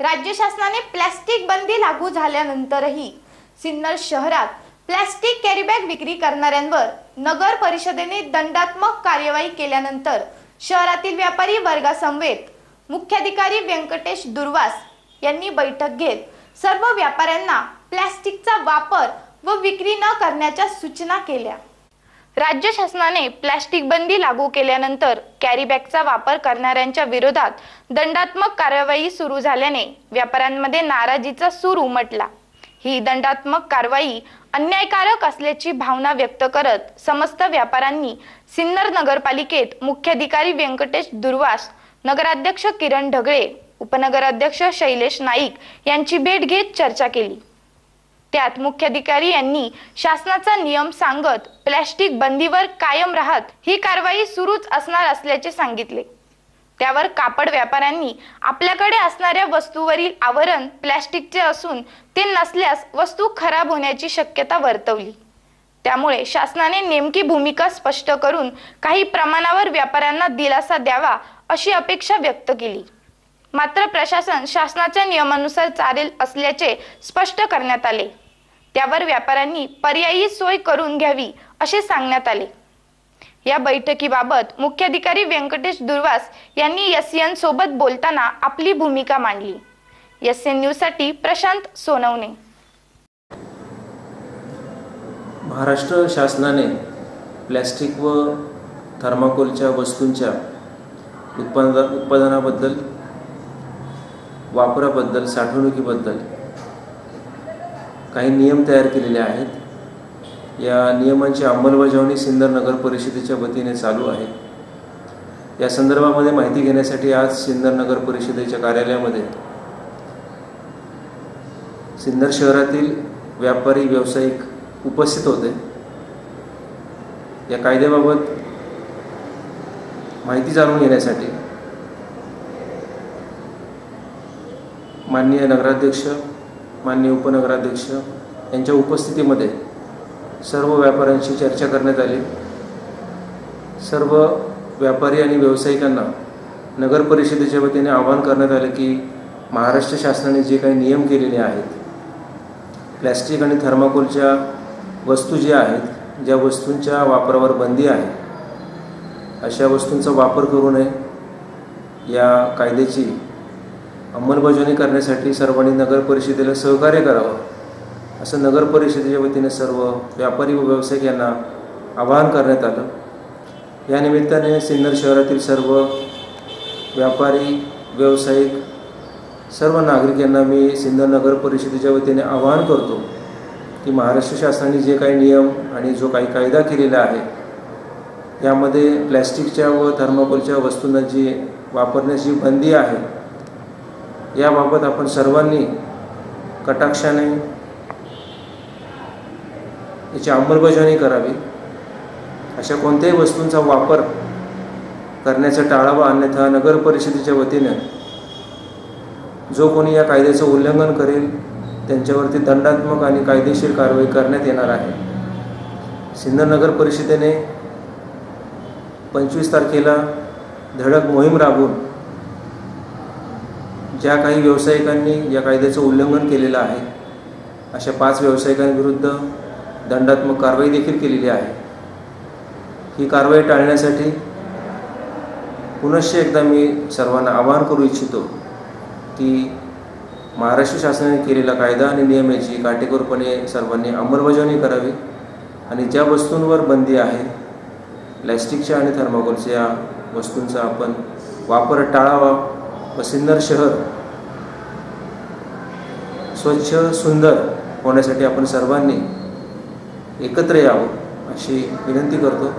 राज्य शासनाने प्लॅस्टिक बंदी लागू झाल्यानंतरही सिन्नर शहरात प्लॅस्टिक कॅरीबॅग विक्री करणाऱ्यांवर नगर परिषदेने दंडात्मक कार्यवाही केल्यानंतर शहरातील व्यापारी वर्गासमवेत मुख्याधिकारी व्यंकटेश दुर्वास यांनी बैठक घेत सर्व व्यापाऱ्यांना प्लॅस्टिकचा वापर व विक्री न करण्याच्या सूचना केल्या. राज्य शासनाने प्लॅस्टिक बंदी लागू केल्यानंतर कॅरीबॅगचा वापर करणाऱ्यांच्या विरोधात दंडात्मक कारवाई सुरू झाल्याने व्यापाऱ्यांमध्ये नाराजीचा सूर उमटला. ही दंडात्मक कारवाई अन्यायकारक असल्याची भावना व्यक्त करत समस्त व्यापाऱ्यांनी सिन्नर नगरपालिकेत मुख्याधिकारी व्यंकटेश दुर्वास नगराध्यक्ष किरण ढगळे उपनगराध्यक्ष शैलेश नाईक यांची भेट घेत चर्चा केली. त्यात मुख्याधिकारी यांनी शासनाचा नियम सांगत प्लॅस्टिक बंदीवर कायम राहत ही कारवाई सुरूच असणार असल्याचे सांगितले. त्यावर कापड व्यापाऱ्यांनी आपल्याकडे असणाऱ्या वस्तूवरील आवरण प्लॅस्टिकचे असून ते नसल्यास वस्तू खराब होण्याची शक्यता वर्तवली. त्यामुळे शासनाने नेमकी भूमिका स्पष्ट करून काही प्रमाणावर व्यापाऱ्यांना दिलासा द्यावा अशी अपेक्षा व्यक्त केली. मात्र प्रशासन शासनाच्या नियमानुसार चालेल असल्याचे स्पष्ट करण्यात आले. त्यावर व्यापाऱ्यांनी पर्यायी सोय करून घ्यावी असे सांगण्यात आले. या बैठकीबाबत मुख्याधिकारी व्यंकटेश दुर्वास यांनी एस एन सोबत बोलताना आपली भूमिका मांडली. एस एन न्यूजसाठी प्रशांत सोनवणे. महाराष्ट्र शासनाने प्लॅस्टिक व थर्माकोलच्या वस्तूंच्या उत्पादना उत्पादनाबद्दल वापराबद्दल साठवणुकीबद्दल काही नियम तयार केलेले आहेत. या नियमांची अंमलबजावणी सिन्नर नगर परिषदेच्या वतीने चालू आहे. या संदर्भामध्ये माहिती घेण्यासाठी आज सिन्नर नगर परिषदेच्या कार्यालयामध्ये सिन्नर शहरातील व्यापारी व्यावसायिक उपस्थित होते. या कायद्याबाबत माहिती जाणून घेण्यासाठी माननीय नगराध्यक्ष माननीय उपनगराध्यक्ष यांच्या उपस्थितीमध्ये सर्व व्यापाऱ्यांशी चर्चा करण्यात आली. सर्व व्यापारी आणि व्यावसायिकांना नगर परिषदेच्या वतीने आवाहन करण्यात आले की महाराष्ट्र शासनाने जे काही नियम केलेले आहेत प्लॅस्टिक आणि थर्माकोलच्या वस्तू ज्या आहेत ज्या वस्तूंच्या वापरावर बंदी आहे अशा वस्तूंचा वापर करू नये या कायद्याची अंमलबजावणी करण्यासाठी सर्वांनी नगर परिषदेला सहकार्य करावं. असं नगर परिषदेच्या वतीने सर्व व्यापारी व व्यावसायिक यांना आवाहन करण्यात आलं. या निमित्ताने सिन्नर शहरातील सर्व व्यापारी व्यावसायिक सर्व नागरिक यांना मी सिन्नर नगर परिषदेच्या वतीने आवाहन करतो की महाराष्ट्र शासनाने जे काही नियम आणि जो काही कायदा केलेला आहे यामध्ये प्लॅस्टिकच्या व थर्माकोलच्या वस्तूंना जी वापरण्याची बंदी आहे याबाबत आपण सर्वांनी कटाक्षाने याची अंमलबजावणी करावी. अशा कोणत्याही वस्तूंचा वापर करण्याचा टाळावा अन्यथा नगर परिषदेच्या वतीने जो कोणी या कायद्याचं उल्लंघन करेल त्यांच्यावरती दंडात्मक आणि कायदेशीर कारवाई करण्यात येणार आहे. सिन्नर नगर परिषदेने पंचवीस तारखेला धडक मोहीम राबवून ज्या काही व्यावसायिकांनी या कायद्याचं उल्लंघन केलेलं आहे अशा पाच व्यावसायिकांविरुद्ध दंडात्मक कारवाई देखील केलेली आहे. ही कारवाई टाळण्यासाठी पुनश्च एकदा मी सर्वांना आवाहन करू इच्छितो की महाराष्ट्र शासनाने केलेला कायदा आणि नियम याची काटेकोरपणे सर्वांनी अंमलबजावणी करावी आणि ज्या वस्तूंवर बंदी आहे प्लॅस्टिकच्या आणि थर्माकोलच्या या वस्तूंचा आपण वापर टाळावा. व सिन्नर शहर. स्वच्छ सुंदर होण्यासाठी आपण सर्वांनी एकत्र यावं अशी विनंती करतो.